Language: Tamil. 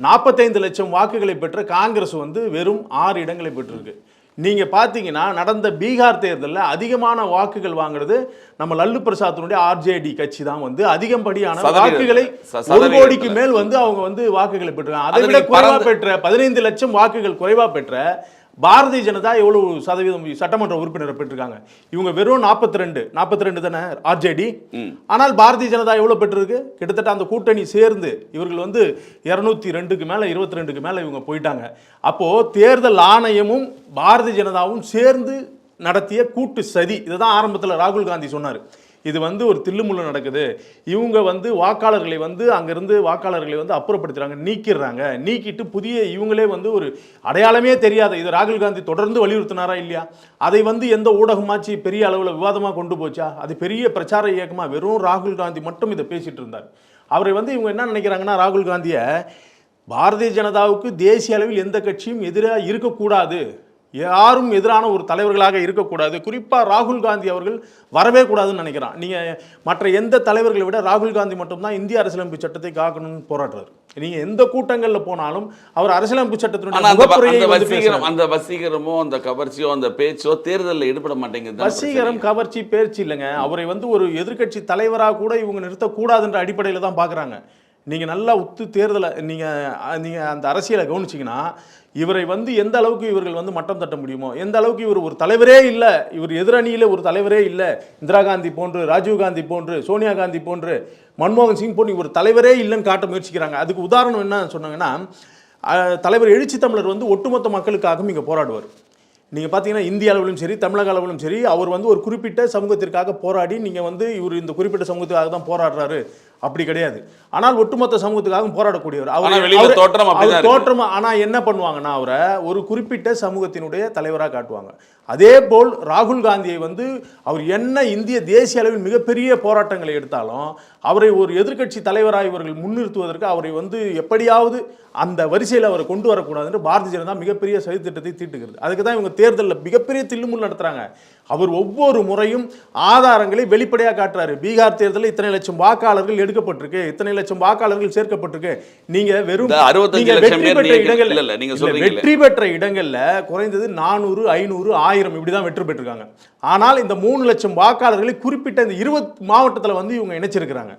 நாற்பத்தைந்து லட்சம் வாக்குகளை பெற்ற காங்கிரஸ் வந்து வெறும் ஆறு இடங்களை பெற்றிருக்கு நீங்க பாத்தீங்கன்னா நடந்த பீகார் தேர்தலில் அதிகமான வாக்குகள் வாங்குறது நம்ம லல்லு பிரசாத்தினுடைய ஆர்ஜேடி கட்சி தான் வந்து அதிகப்படியான. வாக்குகளை ஒரு. கோடிக்கு மேல் வந்து அவங்க வந்து வாக்குகளை பெற்றிருக்காங்க அதை விட நீங்க குறைவா பறந்து- பெற்ற பதினைந்து லட்சம் வாக்குகள் குறைவா பெற்ற பாரதிய ஜனதா எவ்வளவு சதவீதம் சட்டமன்ற உறுப்பினரை பெற்றிருக்காங்க? இவங்க வெறும் நாற்பத்தி ரெண்டு நாற்பத்தி ரெண்டு தானே ஆர்ஜேடி ஆனால் பாரதிய ஜனதா எவ்வளவு பெற்றிருக்கு? கிட்டத்தட்ட அந்த கூட்டணி சேர்ந்து இவர்கள் வந்து இருநூத்தி ரெண்டுக்கு மேல இருபத்தி ரெண்டுக்கு மேல இவங்க போயிட்டாங்க. அப்போ தேர்தல் ஆணையமும் பாரதிய ஜனதாவும் சேர்ந்து நடத்திய கூட்டு சதி. இதுதான் ஆரம்பத்தில் ராகுல் காந்தி சொன்னார். இது வந்து ஒரு தில்லுமுள்ளு நடக்குது. இவங்க வந்து வாக்காளர்களை வந்து அங்கேருந்து வாக்காளர்களை வந்து அப்புறப்படுத்துகிறாங்க நீக்கிடுறாங்க. நீக்கிட்டு புதிய இவங்களே வந்து ஒரு அடையாளமே தெரியாத இது ராகுல் காந்தி தொடர்ந்து வலியுறுத்தினாரா இல்லையா? அதை வந்து எந்த ஊடகமாச்சு பெரிய அளவில் விவாதமாக கொண்டு போச்சா? அது பெரிய பிரச்சார இயக்கமாக வெறும் ராகுல் காந்தி மட்டும் இதை பேசிகிட்டு இருந்தார். அவரை வந்து இவங்க என்ன நினைக்கிறாங்கன்னா ராகுல் காந்தியை பாரதிய ஜனதாவுக்கு தேசிய அளவில் எந்த கட்சியும் எதிராக இருக்கக்கூடாது. யாரும் எதிரான ஒரு தலைவர்களாக இருக்கக்கூடாது. குறிப்பாக ராகுல் காந்தி அவர்கள் வரவே கூடாதுன்னு நினைக்கிறான். நீங்கள் மற்ற எந்த தலைவர்களை விட ராகுல் காந்தி மட்டும்தான் இந்திய அரசியலமைப்பு சட்டத்தை காக்கணும்னு போராடுறாரு. நீங்கள் எந்த கூட்டங்களில் போனாலும் அவர் அரசியலமைப்பு சட்டத்தினுடைய அந்த வசீகரம். அந்த கவர்ச்சியோ அந்த பேச்சோ தேர்தலில் ஈடுபட மாட்டேங்குது வசீகரம். கவர்ச்சி பேர்ச்சி இல்லைங்க. அவரை வந்து ஒரு எதிர்க்கட்சி தலைவராக கூட இவங்க நிறுத்தக்கூடாதுன்ற அடிப்படையில் தான் பார்க்குறாங்க நீங்கள் நல்லா உத்து தேர்தலை நீங்கள் நீங்கள் அந்த அரசியலை கவனிச்சிங்கன்னா இவரை வந்து எந்த அளவுக்கு இவர்கள் வந்து மட்டம் தட்ட முடியுமோ எந்த அளவுக்கு இவர் ஒரு தலைவரே இல்லை இவர் எதிரணியில் ஒரு தலைவரே இல்லை இந்திரா காந்தி போன்று ராஜீவ் காந்தி போன்று சோனியா காந்தி போன்று மன்மோகன் சிங் போன்று இவர் தலைவரே இல்லைன்னு காட்ட முயற்சிக்கிறாங்க. அதுக்கு உதாரணம் என்ன சொன்னாங்கன்னா தலைவர் எழுச்சி தமிழர் வந்து ஒட்டுமொத்த மக்களுக்காகவும் இங்கே போராடுவார். நீங்கள் பார்த்தீங்கன்னா இந்திய அளவிலும் சரி தமிழக அளவிலும் சரி அவர் வந்து ஒரு குறிப்பிட்ட சமூகத்திற்காக போராடி நீங்கள் வந்து இவர் இந்த குறிப்பிட்ட சமூகத்துக்காக தான் போராடுறாரு. அப்படி கிடையாது. ஆனால் ஒட்டுமொத்த சமூகத்துக்காகவும் போராடக்கூடியவர். அவரு- தோற்றம். தோற்றம் ஆனால் என்ன பண்ணுவாங்கன்னா அவரை ஒரு குறிப்பிட்ட சமூகத்தினுடைய தலைவராக காட்டுவாங்க. அதே போல் ராகுல் காந்தியை வந்து அவர் என்ன இந்திய தேசிய அளவில் மிகப்பெரிய போராட்டங்களை எடுத்தாலும் அவரை ஒரு எதிர்க்கட்சி தலைவராக இவர்கள் முன்னிறுத்துவதற்கு அவரை வந்து எப்படியாவது அந்த வரிசையில் அவரை கொண்டு வரக்கூடாதுன்னு பாரதிய ஜனதா மிகப்பெரிய சதித்திட்டத்தை தீட்டுகிறது. அதுக்கு தான் இவங்க தேர்தலில் மிகப்பெரிய தில்லுமுல் நடத்துறாங்க. அவர் ஒவ்வொரு முறையும் ஆதாரங்களை வெளிப்படையாக காட்டுறாரு. பீகார் தேர்தலில் இத்தனை லட்சம் வாக்காளர்கள் எடுக்கப்பட்டிருக்கு இத்தனை லட்சம் வாக்காளர்கள் சேர்க்கப்பட்டிருக்கு. நீங்க வெறும் இந்த 65 நீங்க லட்சம் வெற்றி பெற்ற சொல்றீங்கல்ல. வெற்றி பெற்ற இடங்கள்ல குறைந்தது நானூறு ஐநூறு ஆயிரம் இப்படி தான் வெற்றி பெற்றிருக்காங்க. ஆனால் இந்த மூணு லட்சம் வாக்காளர்களை குறிப்பிட்ட இந்த இருபது மாவட்டத்தில் வந்து இவங்க இணைச்சிருக்கிறாங்க.